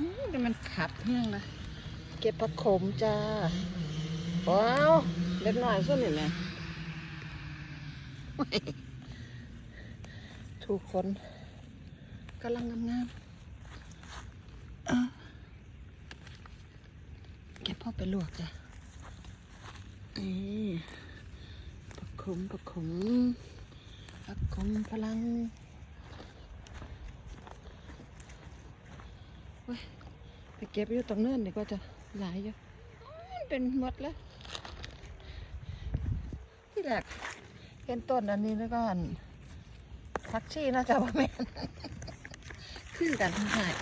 อืมแต่มันขัดเฮี้ยงนะ เก็บผักขมจ้า ว้าวเล็กน้อยส่วนนี่แหม่โอ้ยถูกคนกำลังงามๆอะเก็บพ่อไปลวกจ้ะนี่ผักขมผักขมผักขมพลังเว้ย ไปเก็บอยู่ตรงเนินดีกว่าจะหลายอยู่อื้อเป็นหมดแล้ว ที่แรกเห็นต้นอันนี้แล้วก็อันพักชีน่าจะว่าแม่นคือกันทั้งหาย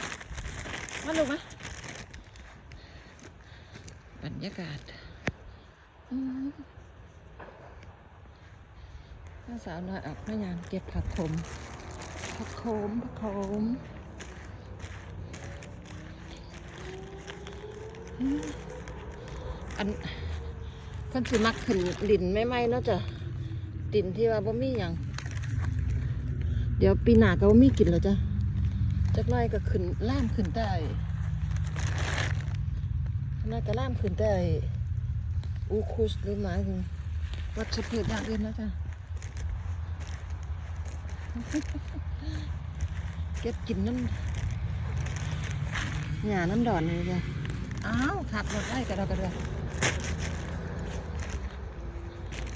มาดูมะบรรยากาศน้าสาวน้อยออกแม่ยามเก็บผักขมผักโขมผักโขม อันเพิ่นสิมักขึ้นดินไม่ไหมเนาะจ้ะดินที่ว่าบ่มีหยังเดี๋ยวปีหน้าก็บ่มีกินแล้วจ้ะจักหน่อยก็ขึ้นล่ามขึ้นได้น่าก็ล่ามขึ้นได้อูคุสหรือหมายถึงวัชพืชอย่างอื่นนะจ้ะเก็บกินน้ำหญ้าน้ำดอนนี่จ้ะ อ้าวขับรถได้กระดอกกระเดือ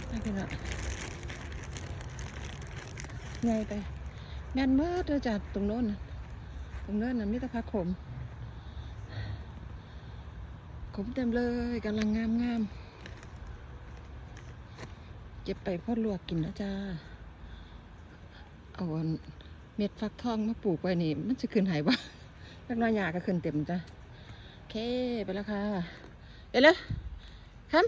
ไม่เป็นไรไงไปแม่นเมื่อเธอจัดตรงโน้นตรงโน้นน่ะมิตรพักขมขมเต็มเลยกำลังงามงามเก็บไปพ่อลวกกินนะจ้าเอาเม็ดฟักทองมาปลูกไว้นี่ มันจะขึ้นหายบ้าแล้วน้อยยาก็ขึ้นเต็มจ้ะโอ เค ไปแล้วค่ะ ไปเลยครับ